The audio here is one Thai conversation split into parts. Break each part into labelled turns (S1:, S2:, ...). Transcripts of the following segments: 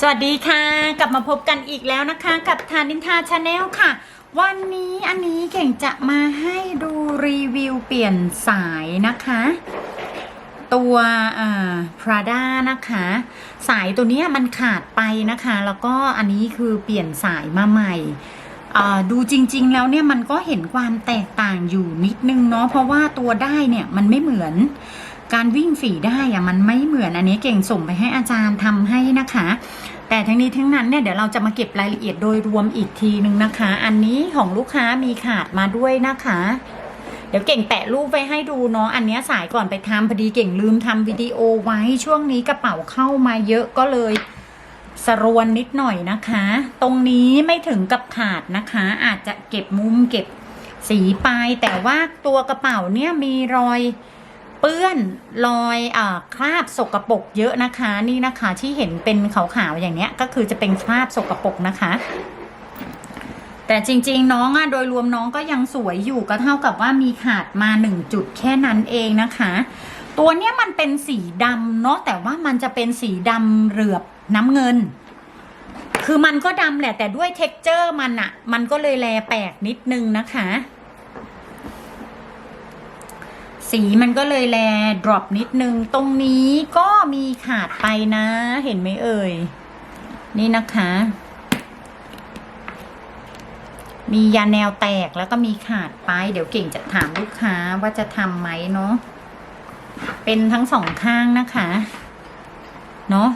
S1: สวัสดีค่ะ กลับมาพบกันอีกแล้วนะคะ กับทานินทาชาแนลค่ะ วันนี้อันนี้เก่งจะมาให้ดูรีวิวเปลี่ยนสายนะคะ ตัวอ่า Prada นะคะ สายตัวนี้มันขาดไปนะคะ แล้วก็อันนี้คือเปลี่ยนสายมาใหม่ดูจริง ๆ แล้วเนี่ยมันก็เห็นความแตกต่างอยู่นิดนึงเนาะเพราะว่าตัวได้เนี่ยมันไม่เหมือน การวิ่งฝีได้อะมันไม่เหมือนอันนี้เก่งส่งไปให้อาจารย์ทำให้นะคะ แต่ทั้งนี้ทั้งนั้นเนี่ยเดี๋ยวเราจะมาเก็บรายละเอียดโดยรวมอีกทีนึงนะคะ อันนี้ของลูกค้ามีขาดมาด้วยนะคะ เดี๋ยวเก่งแปะรูปไว้ให้ดูเนาะอันนี้สายก่อนไปทำพอดีเก่งลืมทำวิดีโอไว้ช่วงนี้กระเป๋าเข้ามาเยอะก็เลยสรวนนิดหน่อยนะคะ ตรงนี้ไม่ถึงกับขาดนะคะ อาจจะเก็บมุมเก็บสีไปแต่ว่าตัวกระเป๋าเนี่ยมีรอย เปื้อนรอยอคราบสกรปรกเยอะนะคะ นี่นะคะที่เห็นเป็นขาวๆอย่างเนี้ย ก็คือจะเป็นคราบสกรปรกนะคะ แต่จริงๆน้องอะโดยรวมน้องก็ยังสวยอยู่ก็เท่ากับว่ามีขาดมาหนึ่งจุดแค่นั้นเองนะคะ ตัวเนี้ยมันเป็นสีดำเนาะแต่ว่ามันจะเป็นสีดำเหลือบน้ำเงินคือมันก็ดำแหละแต่ด้วยเท็กเจอร์มันอะมันก็เลยแลแปลกนิดนึงนะคะ สีมันก็เลยแลดรอปนิดนึง ตรงนี้ก็มีขาดไปนะ เห็นไหมเอ่ย นี่นะคะ มียาแนวแตกแล้วก็มีขาดไป เดี๋ยวเก่งจะถามลูกค้าว่าจะทำไหมเนาะ เป็นทั้งสองข้างนะคะ เนาะ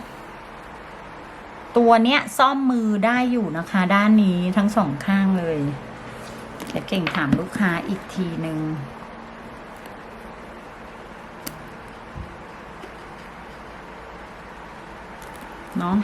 S1: ตัวเนี้ยซ่อมมือได้อยู่นะคะ ด้านนี้ทั้งสองข้างเลย เดี๋ยวเก่งถามลูกค้าอีกทีหนึ่ง เนาะ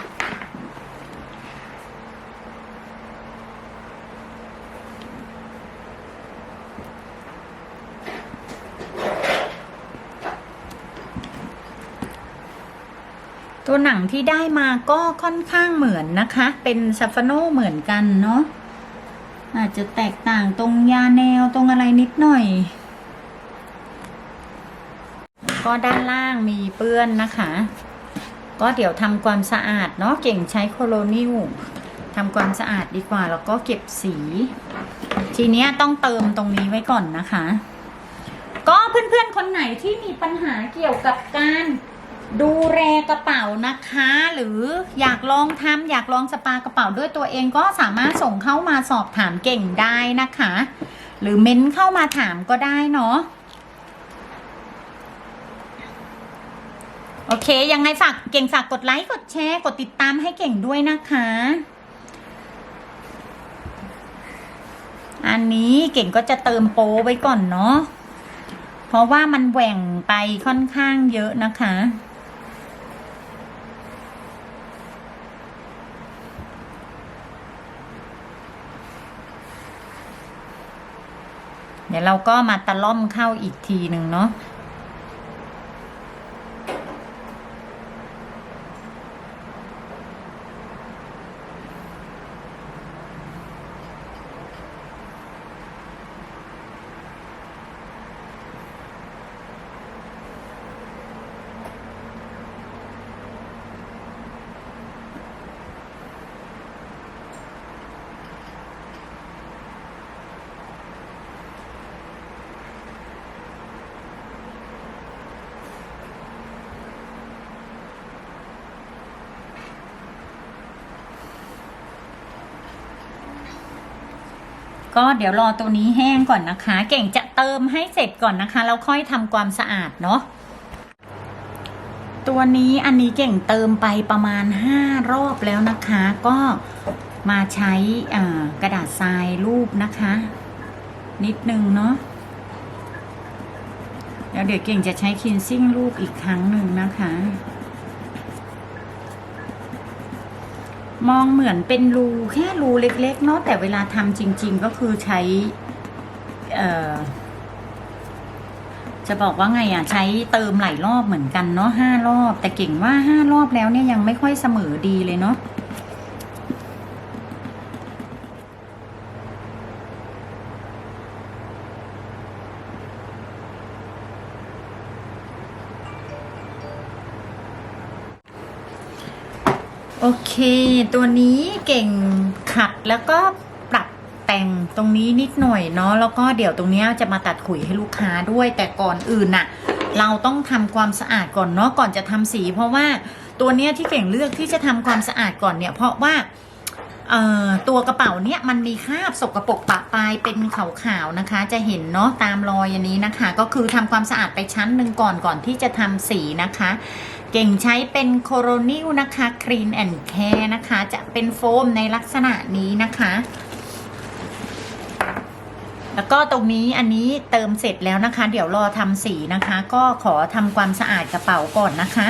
S1: ตัวหนังที่ได้มาก็ค่อนข้างเหมือนนะคะ เป็นซัฟฟาโนเหมือนกันเนาะ อาจจะแตกต่างตรงยาแนวตรงอะไรนิดหน่อย ก็ด้านล่างมีเปื้อนนะคะ ก็เดี๋ยวทำความสะอาดเนาะเก่งใช้โคโลนิลทำความสะอาดดีกว่า แล้วก็เก็บสี ทีนี้ต้องเติมตรงนี้ไว้ก่อนนะคะ ก็เพื่อนๆคนไหนที่มีปัญหาเกี่ยวกับการดูแลกระเป๋านะคะ หรืออยากลองทำอยากลองสปากระเป๋าด้วยตัวเองก็สามารถส่งเข้ามาสอบถามเก่งได้นะคะ หรือเม้นเข้ามาถามก็ได้เนาะ โอเค ยังไงฝากเก่งฝากกดไลค์กดแชร์กดติดตามให้เก่งด้วยนะคะ อันนี้เก่งก็จะเติมโปไว้ก่อนเนาะเพราะว่ามันแหว่งไปค่อนข้างเยอะนะคะ เดี๋ยวเราก็มาตะล่อมเข้าอีกทีหนึ่งเนาะ ก็เดี๋ยวรอตัวนี้แห้งก่อนนะคะ เก่งจะเติมให้เสร็จก่อนนะคะแล้วค่อยทำความสะอาดเนาะตัวนี้อันนี้เก่งเติมไปประมาณ 5 รอบแล้วนะคะ ก็มาใช้กระดาษทรายรูปนะคะ นิดนึงเนาะแล้วเดี๋ยวเก่งจะใช้คินซิ่งรูปอีกครั้งหนึ่งนะคะ มองเหมือนเป็นรูแค่รูเล็ก ๆ เนาะแต่เวลาทำจริง ๆ ก็คือใช้จะบอกว่าไงอะ ใช้เติมหลายรอบเหมือนกันเนาะห้ารอบ แต่เก่งว่าห้ารอบแล้วเนี่ยยังไม่ค่อยเสมอดีเลยเนาะ โอเค ตัวนี้เก่งขัดแล้วก็ปรับแต่งตรงนี้นิดหน่อยเนาะแล้วก็เดี๋ยวตรงนี้จะมาตัดขุยให้ลูกค้าด้วย แต่ก่อนอื่นน่ะ เราต้องทำความสะอาดก่อนเนาะก่อนจะทำสี เพราะว่าตัวเนี้ยที่เก่งเลือกที่จะทำความสะอาดก่อนเนี่ย เพราะว่าตัวกระเป๋าเนี่ยมันมีคราบสกรปรกปะปลายเป็นขาวๆนะคะ จะเห็นเนาะตามรอยอันนี้นะคะ ก็คือทำความสะอาดไปชั้นหนึ่งก่อนก่อนที่จะทำสีนะคะ เก่งใช้เป็นโคโรนิลนะคะ Clean and Care นะคะ จะเป็นโฟมในลักษณะนี้นะคะ แล้วก็ตรงนี้อันนี้เติมเสร็จแล้วนะคะ เดี๋ยวรอทำสีนะคะ ก็ขอทำความสะอาดกระเป๋าก่อนนะคะ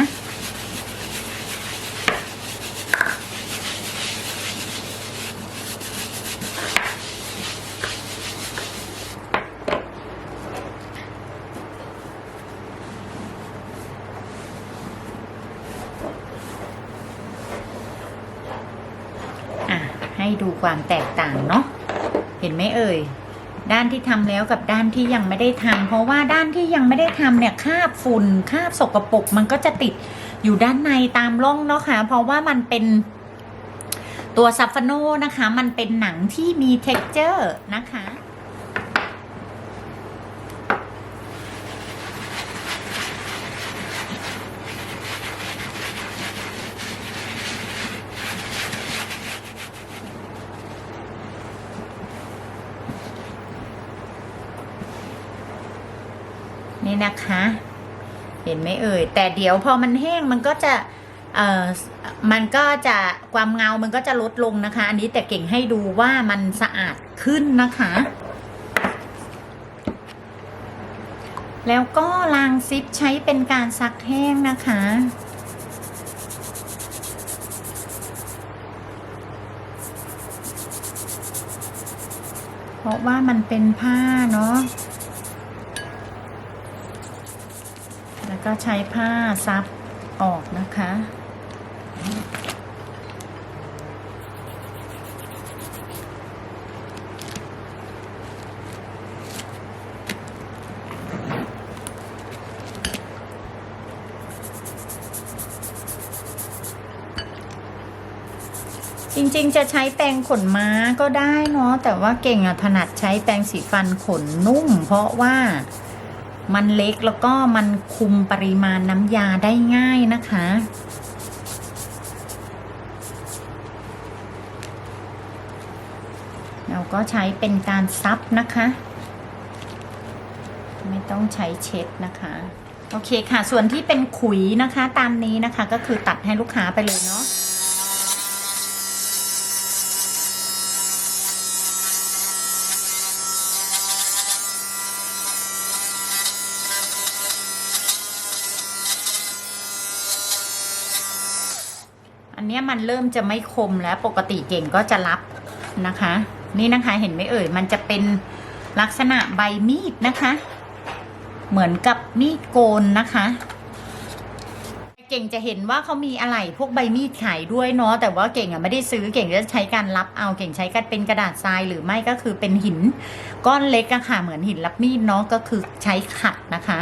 S1: ให้ ดูความแตกต่างเนาะเห็นไหมเอ่ย ด้านที่ทำแล้วกับด้านที่ยังไม่ได้ทำเพราะว่าด้านที่ยังไม่ได้ทำเนี่ยคราบฝุ่นคราบสกรปรกมันก็จะติดอยู่ด้านในตามร่องเนาะค่ะ เพราะว่ามันเป็นตัวซัฟฟาโนนะคะ มันเป็นหนังที่มีเท็กเจอร์นะคะ นี่นะคะ เห็นไหมเอ่ย แต่เดี๋ยวพอมันแห้งมันก็จะเอ่อมันก็จะความเงามันก็จะลดลงนะคะ อันนี้แต่เก่งให้ดูว่ามันสะอาดขึ้นนะคะ แล้วก็ลางซิปใช้เป็นการซักแห้งนะคะเพราะว่ามันเป็นผ้าเนาะ แล้ว ก็ใช้ผ้าซับออกนะคะ จริงๆ จะใช้แปรงขนม้าก็ได้เนาะแต่ว่าเก่งอะถนัดใช้แปรงสีฟันขนนุ่ม เพราะว่า มันเล็กแล้วก็มันคุมปริมาณน้ำยาได้ง่ายนะคะ เราก็ใช้เป็นการซับนะคะ ไม่ต้องใช้เช็ดนะคะ โอเคค่ะ ส่วนที่เป็นขุยนะคะ ตามนี้นะคะก็คือตัดให้ลูกค้าไปเลยเนาะ อันเนี้ย มันเริ่มจะไม่คมแล้วปกติเก่งก็จะรับนะคะ นี่นะคะเห็นไหมเอ่ย มันจะเป็นลักษณะใบมีดนะคะ เหมือนกับมีดโกนนะคะ เก่งจะเห็นว่าเขามีอะไรพวกใบมีดขายด้วยเนาะแต่ว่าเก่งอะไม่ได้ซื้อเก่งจะใช้การรับเอาเก่งใช้กันเป็นกระดาษทรายหรือไม่ก็คือเป็นหิน ก้อนเล็กอะค่ะเหมือนหินรับมีดเนาะก็คือใช้ขัดนะคะ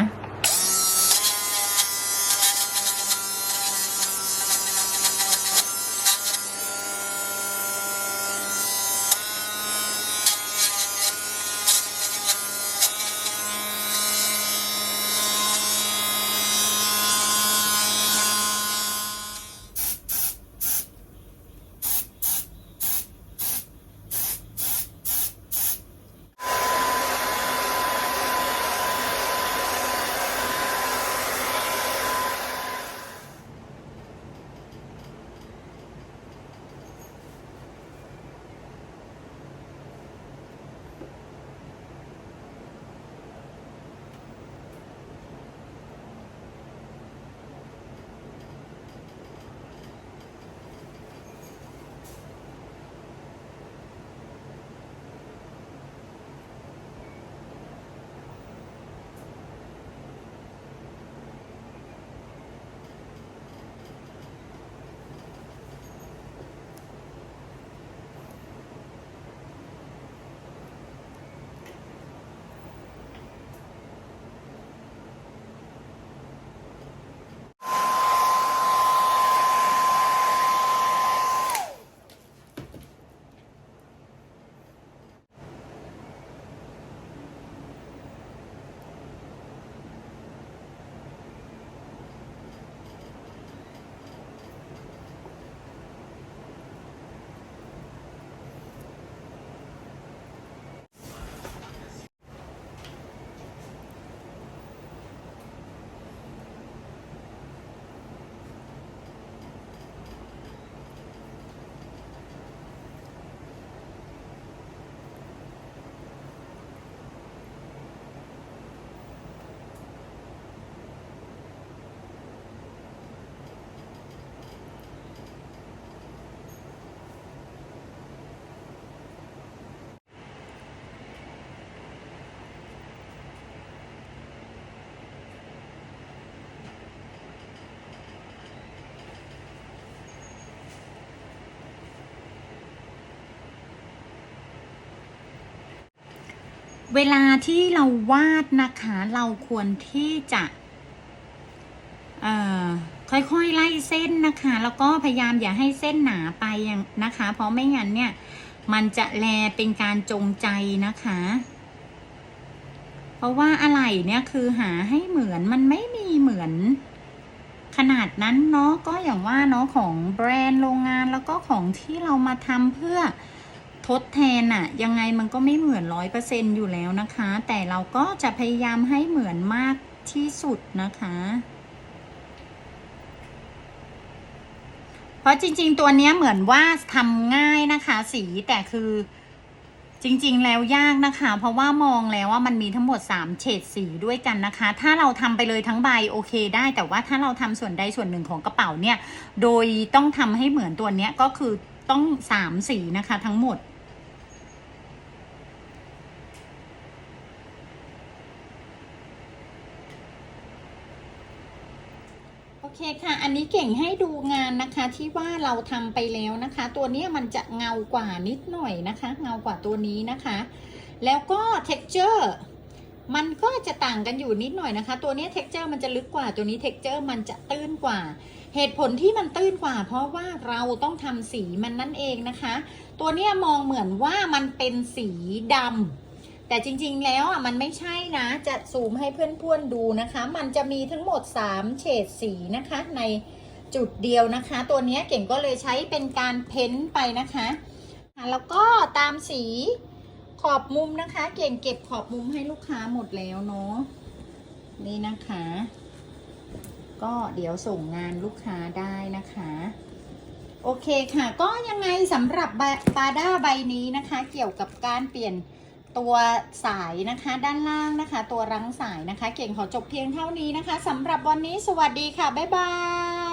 S1: เวลาที่เราวาดนะคะ เราควรที่จะค่อยๆไล่เส้นนะคะ แล้วก็พยายามอย่าให้เส้นหนาไปอย่างนะคะ เพราะไม่งั้นเนี่ย มันจะแลเป็นการจงใจนะคะ เพราะว่าอะไรเนี่ยคือหาให้เหมือนมันไม่มีเหมือน ขนาดนั้นเนาะก็อย่างว่าเนาะของแบรนด์โรงงานแล้วก็ของที่เรามาทำเพื่อ ทดแทนอะยังไงมันก็ไม่เหมือนร้อยเปอร์เซ็นอยู่แล้วนะคะ แต่เราก็จะพยายามให้เหมือนมากที่สุดนะคะ เพราะจริง ๆ ตัวเนี้ยเหมือนว่าทำง่ายนะคะ สีแต่คือจริง ๆ แล้วยากนะคะ เพราะว่ามองแล้วว่ามันมีทั้งหมด 3 เฉดสีด้วยกันนะคะ ถ้าเราทำไปเลยทั้งใบโอเคได้ แต่ว่าถ้าเราทำส่วนใดส่วนหนึ่งของกระเป๋าเนี่ย โดยต้องทำให้เหมือนตัวเนี้ยก็คือต้อง 3 สีนะคะทั้งหมด เคค่ะ อันนี้เก่งให้ดูงานนะคะที่ว่าเราทำไปแล้วนะคะ ตัวนี้มันจะเงากว่านิดหน่อยนะคะ เงากว่าตัวนี้นะคะ แล้วก็ texture มันก็จะต่างกันอยู่นิดหน่อยนะคะ ตัวนี้ย texture มันจะลึกกว่าตัวนี้ texture มันจะตื้นกว่า เหตุผลที่มันตื้นกว่า เพราะว่าเราต้องทำสีมันนั่นเองนะคะ ตัวนี้มองเหมือนว่ามันเป็นสีดำ แต่จริงๆแล้วอะมันไม่ใช่นะ จะซูมให้เพื่อนๆดูนะคะ มันจะมีทั้งหมด 3 เฉดสีนะคะ ในจุดเดียวนะคะ ตัวนี้เก่งก็เลยใช้เป็นการเพ้นท์ไปนะคะอะแล้วก็ตามสีขอบมุมนะคะ เก่งเก็บขอบมุมให้ลูกค้าหมดแล้วเนาะนี่นะคะ ก็เดี๋ยวส่งงานลูกค้าได้นะคะโอเคค่ะ ก็ยังไงสำหรับปาด้าใบนี้นะคะ เกี่ยวกับการเปลี่ยน ตัวสายนะคะด้านล่างนะคะ ตัวรั้งสายนะคะ เก่งขอจบเพียงเท่านี้นะคะสำหรับวันนี้สวัสดีค่ะ บ๊ายบาย